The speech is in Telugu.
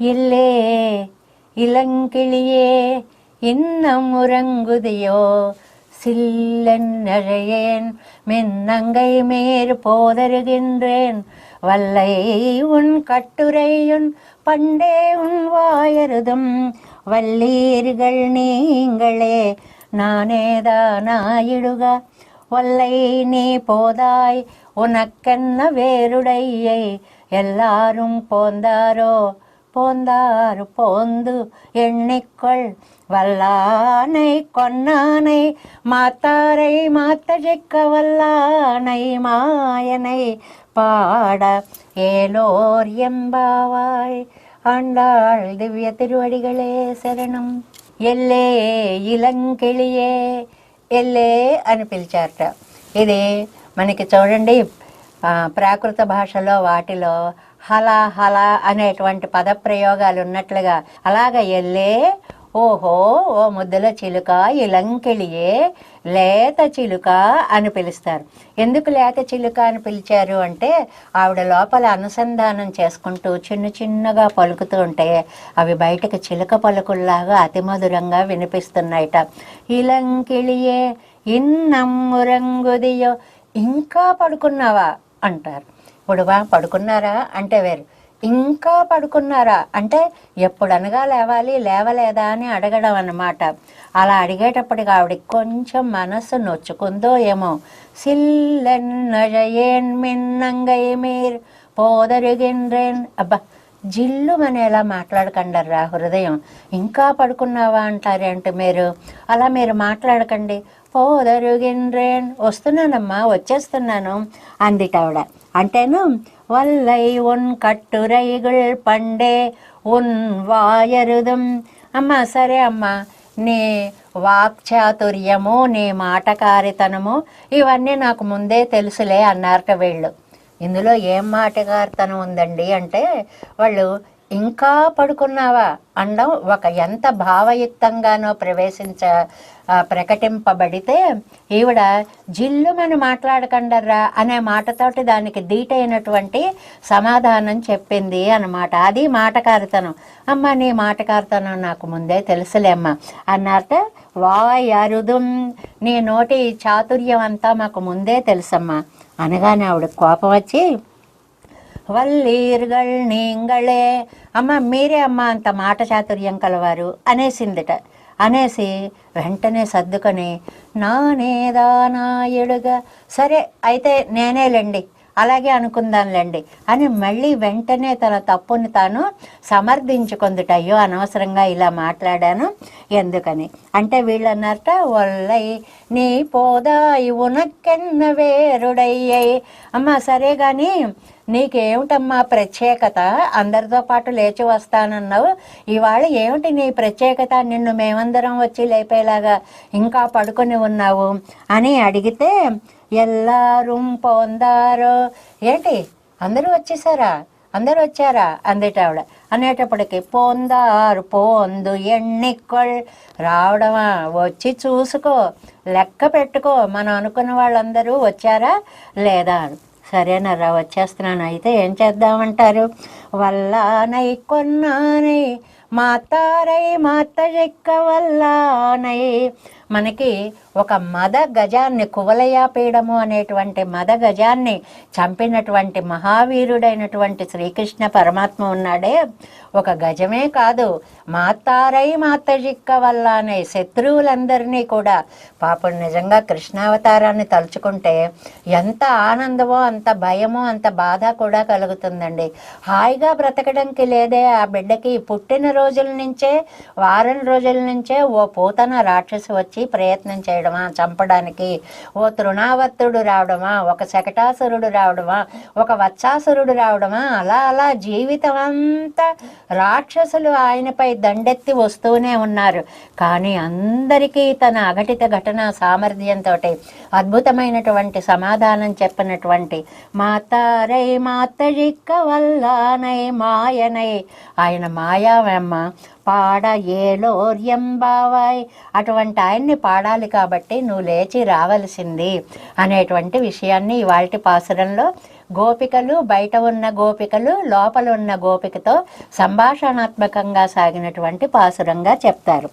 இல்லே இளங்கிளியே இன்னம் உறங்குதியோ? சில்லென்னழையேன் மின்னங்கை மேற் போதருகின்றேன். வல்லை உன் கட்டுரையுன் பண்டே உன் வாயருதும். வல்லீர்கள் நீங்களே நானேதானாயிடுக வல்லை நீ போதாய் உனக்கென்ன வேருடையை? எல்லாரும் போந்தாரோ? போந்தார் போந்து எண்ணிக்கொள் வல்லானை கொன்னானை மாத்தாரை மாத்தஜிக்க வல்லானை மாயனை பாட ஏலோர் எம்பாவாய் ஆண்டாள் திவ்ய திருவடிகளே శరణం ఎల్లే ఇలంకిళియే ఎల్లే అని పిలిచారట ఇది మనకి చూడండి ఆ, ప్రాకృత భాషలో వాటిలో హల హల అనేటువంటి పదప్రయోగాలు ఉన్నట్లుగా అలాగ ఎల్లే ఓహో ఓ ముద్దల చిలుక ఇలంకిళియే లేత చిలుక అని పిలుస్తారు. ఎందుకు లేత చిలుక అని పిలిచారు అంటే ఆవిడ లోపల అనుసంధానం చేసుకుంటూ చిన్న చిన్నగా పలుకుతూ ఉంటే అవి బయటకు చిలుక పలుకుల్లాగా అతి మధురంగా వినిపిస్తున్నాయిట. ఇలంకిళియే ఇన్నమ్మురంగుదియో ఇంకా పడుకున్నావా? అంటారు. ఇప్పుడు పడుకున్నారా అంటే వేరు. ఇంకా పడుకున్నారా అంటే ఎప్పుడనగా లేవాలి లేవలేదా అని అడగడం అన్నమాట. అలా అడిగేటప్పటికి ఆవిడకి కొంచెం మనసు నొచ్చుకుందో ఏమో. సిల్లెన్నజయేన్ మిన్నంగై మీర్ పోదరుగిన్రేన్ అబ్బా జిల్లు ఎలా మాట్లాడకండర్రా హృదయం. ఇంకా పడుకున్నావా అంటారేంటి మీరు. అలా మీరు మాట్లాడకండి. పోదరుగిన్రేన్ వస్తున్నానమ్మా వచ్చేస్తున్నాను అందిటావిడ అంటేను వల్లై ఉన్ కట్టురైగుల్ పండే ఉన్ వాయరుదం. అమ్మా సరే అమ్మా నీ వాక్చాతుర్యము నీ మాటకారితనము ఇవన్నీ నాకు ముందే తెలుసులే అన్నారట వీళ్ళు. ఇందులో ఏం మాటగారితనం ఉందండి అంటే వాళ్ళు ఇంకా పడుకున్నావా అనడం ఒక ఎంత భావయుక్తంగానో ప్రవేశించ ప్రకటింపబడితే ఈవిడ జిల్లుమని మాట్లాడకండర్రా అనే మాటతోటి దానికి దీటైనటువంటి సమాధానం చెప్పింది అన్నమాట. అది మాటకారితనం అమ్మ నీ మాటకారితనం నాకు ముందే తెలుసులే అమ్మ అన్నారట. వాయ్ అరుదుం నీ నోటి చాతుర్యం అంతా మాకు ముందే తెలుసమ్మా. అనగానే ఆవిడ కోపం వచ్చి వల్లీర్గల్ నీంగళే అమ్మ మీరే అమ్మ అంత మాట చాతుర్యం కలవారు అనేసిందిట. అనేసి వెంటనే సర్దుకొని నానేదానాయుడుగా సరే అయితే నేనేలేండి అలాగే అనుకుందాంలేండి. అని మళ్ళీ వెంటనే తన తప్పుని తాను సమర్థించుకుందుట అయ్యో అనవసరంగా ఇలా మాట్లాడాను ఎందుకని? అంటే వీళ్ళన్నారట వల్లై నీ పోదాయి ఉనక్కెన్న వేరుడయ్యై. అమ్మ సరే కానీ నీకేమిటమ్మా ప్రత్యేకత? అందరితో పాటు లేచి వస్తానన్నావు. ఇవాళ ఏమిటి నీ ప్రత్యేకత? నిన్ను మేమందరం వచ్చి లేపేలాగా ఇంకా పడుకొని ఉన్నావు? అని అడిగితే ఎల్లారూం పొందారో. ఏంటి? అందరూ వచ్చేసారా? అందరూ వచ్చారా? అందేటావిడ అనేటప్పటికి పొందారు పోందు ఎన్నికొల్. రావడమా? వచ్చి చూసుకో. లెక్క పెట్టుకో. మనం అనుకున్న వాళ్ళందరూ వచ్చారా? లేదా? సరేనరా వచ్చేస్తున్నాను. అయితే ఏం చేద్దామంటారు? వల్లానై కొన్నానై మాతారై మాత చెక్క వల్లానై మనకి ఒక మద గజాన్ని కువలయాపీడము అనేటువంటి మద గజాన్ని చంపినటువంటి మహావీరుడైనటువంటి శ్రీకృష్ణ పరమాత్మ ఉన్నాడే. ఒక గజమే కాదు మాతారై మాత చిక్క వల్ల అనే శత్రువులందరినీ కూడా పాపం నిజంగా కృష్ణావతారాన్ని తలుచుకుంటే ఎంత ఆనందమో అంత భయమో అంత బాధ కూడా కలుగుతుందండి. హాయిగా బ్రతకడానికి లేదే ఆ బిడ్డకి పుట్టిన రోజుల నుంచే వారం రోజుల నుంచే ఓ పూతన రాక్షసి వచ్చి ప్రయత్నం చేయడమా చంపడానికి? ఓ తృణావర్తుడు రావడమా ఒక శకటాసురుడు రావడమా ఒక వత్సాసురుడు రావడమా? అలా అలా జీవితం అంతా రాక్షసులు ఆయనపై దండెత్తి వస్తూనే ఉన్నారు. కానీ అందరికీ తన అఘటిత ఘటన సామర్థ్యంతో అద్భుతమైనటువంటి సమాధానం చెప్పినటువంటి మాతారై మాతజిక్క వల్లానై మాయనై ఆయన మాయావమ్మ పాడ ఏలోర్యంబావాయ్ అటువంటి ఆయన్ని పాడాలి కాబట్టి నువ్వు లేచి రావలసింది అనేటువంటి విషయాన్ని ఇవాళ పాసురంలో గోపికలు బయట ఉన్న గోపికలు లోపల ఉన్న గోపికతో సంభాషణాత్మకంగా సాగినటువంటి పాసురంగా చెప్తారు.